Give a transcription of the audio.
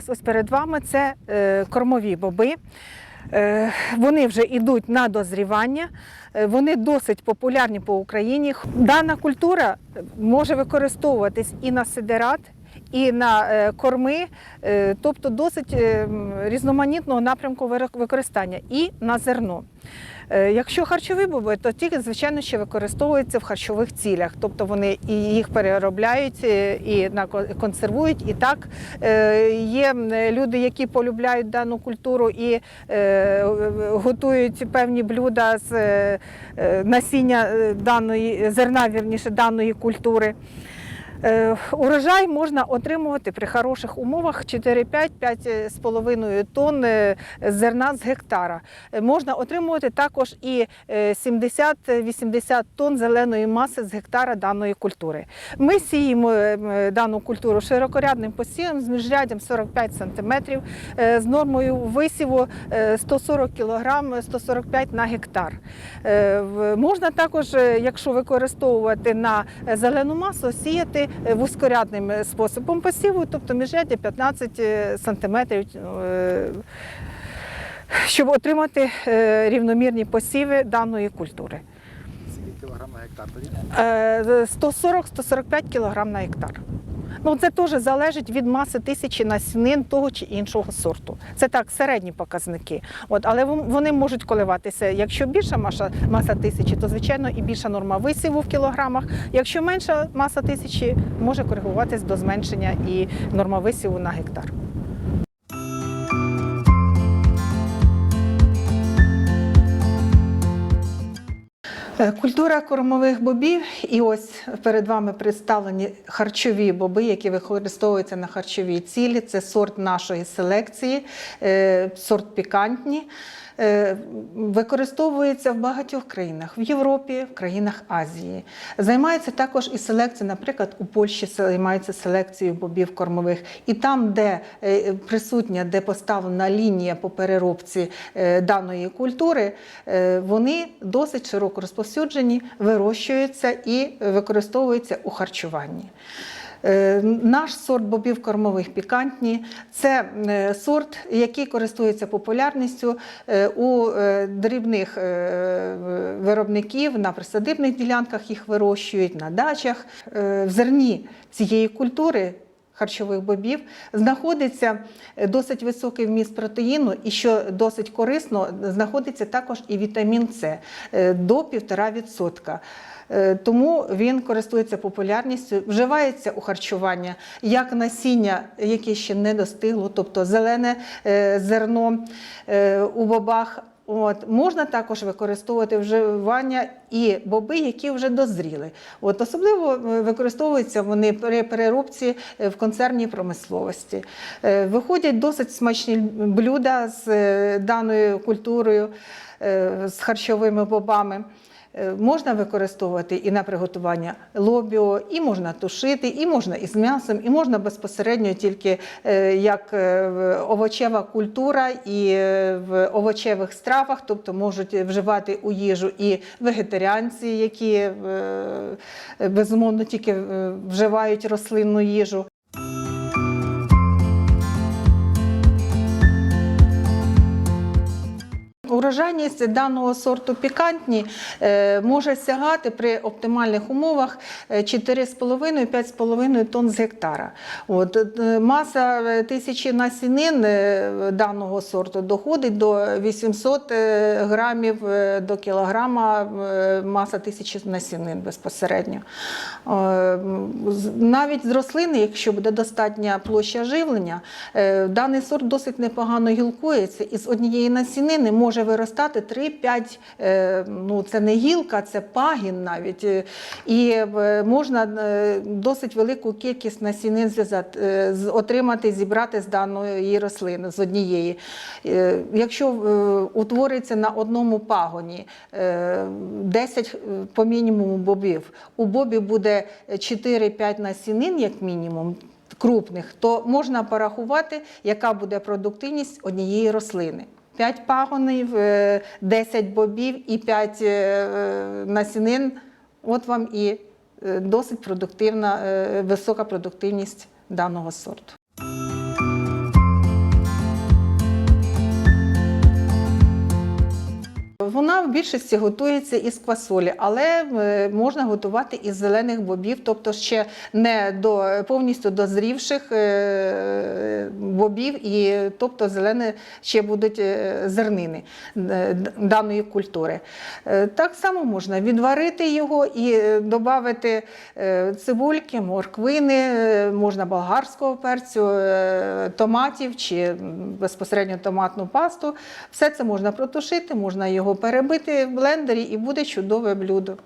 Зараз ось перед вами це е, кормові боби. Е, Вони вже йдуть на дозрівання, Е, вони досить популярні по Україні. Дана культура може використовуватись і на сидерат, і на е, корми, е, тобто досить е, різноманітного напрямку використання, і на зерно. Якщо харчові боби, то ті, звичайно, ще використовуються в харчових цілях, тобто вони і їх переробляють, і консервують. І так є люди, які полюбляють дану культуру і готують певні блюда з насіння даної зерна, вірніше даної культури. Е, Урожай можна отримувати при хороших умовах 4-5-5,5 тонн е, зерна з гектара. Е, Можна отримувати також і е, 70-80 тонн зеленої маси з гектара даної культури. Ми сіємо дану культуру широкорядним посівом з міжряддям 45 см з нормою висіву е, 140 кг 145 на гектар. Можна також, якщо використовувати на зелену масу, сіяти вузькорядним е, способом посіву, тобто міжряддя 15 сантиметрів. щоб отримати е, рівномірні посіви даної культури. Кілограм на гектар? Е, 140-145 кг на гектар. Ну, це теж залежить від маси тисячі насінин того чи іншого сорту. Це так, середні показники. От, але вон- вони можуть коливатися. Якщо більша маса, маса тисячі, то звичайно і більша норма висіву в кілограмах. Якщо менша маса тисячі, може коригуватись до зменшення і норма висіву на гектар. Культура кормових бобів, і ось перед вами представлені харчові боби, які використовуються на харчовій цілі. Це сорт нашої селекції, е, сорт пікантні. Е, Використовується в багатьох країнах в Європі, в країнах Азії. Займається також і селекцією, наприклад, у Польщі займаються селекцією бобів кормових. І там, де е, присутня, де поставлена лінія по переробці е, даної культури, вони досить широко розповсюджені, вирощуються і використовуються у харчуванні. Е, Наш сорт бобів кормових пікантні це е, сорт, який користується популярністю е, у дрібних виробників на присадибних ділянках їх вирощують, на дачах. В зерні цієї культури харчових бобів знаходиться е, досить високий вміст протеїну, і що досить корисно, знаходиться також і вітамін С е, до 1,5%. Е, Тому він користується популярністю, вживається у харчування як насіння, яке ще не достигло, тобто зелене зерно у бобах. От можна також використовувати вживання і боби, які вже дозріли. От особливо е, використовуються вони при переробці е, в концерній промисловості. Е, Виходять досить смачні блюда з даною культурою, з харчовими бобами. Е, Можна використовувати і на приготування лобіо, і можна тушити, і можна із м'ясом, і можна безпосередньо тільки е, як е, овочева культура і в овочевих стравах, тобто можуть вживати у їжу і вегетаріанці, які безумовно тільки вживають рослинну їжу. Урожайність даного сорту пікантні е, може сягати при оптимальних умовах е, 4,5-5,5 тонн з гектара. От, е, маса е, тисячі насінин е, даного сорту доходить до 800 е, грамів е, до кілограма е, маса тисячі насінин безпосередньо. Е, Навіть з рослини, якщо буде достатня площа живлення, е, даний сорт досить непогано гілкується і з однієї насінини може виростати 3-5, е, ну це не гілка, це пагін навіть. е, І е, можна досить велику кількість насінин зв'язати, отримати, зібрати з даної рослини, з однієї. Якщо утвориться на одному пагоні е, 10 е, по мінімуму бобів, у бобі буде 4-5 насінин, як мінімум. Крупних, то можна порахувати, яка буде продуктивність однієї рослини. 5 пагонів, е, 10 бобів і 5 насінин. От вам і е, досить продуктивна, е, висока продуктивність даного сорту. Вона в більшості готується із квасолі, але е, можна готувати із зелених бобів, тобто ще не до повністю дозрівших е, бобів, і тобто зелені ще будуть е, зернини даної культури. Так само можна відварити його і додати цибульки, морквини, можна болгарського перцю, томатів чи безпосередньо томатну пасту. Все це можна протушити, можна його перебити в блендері і буде чудове блюдо.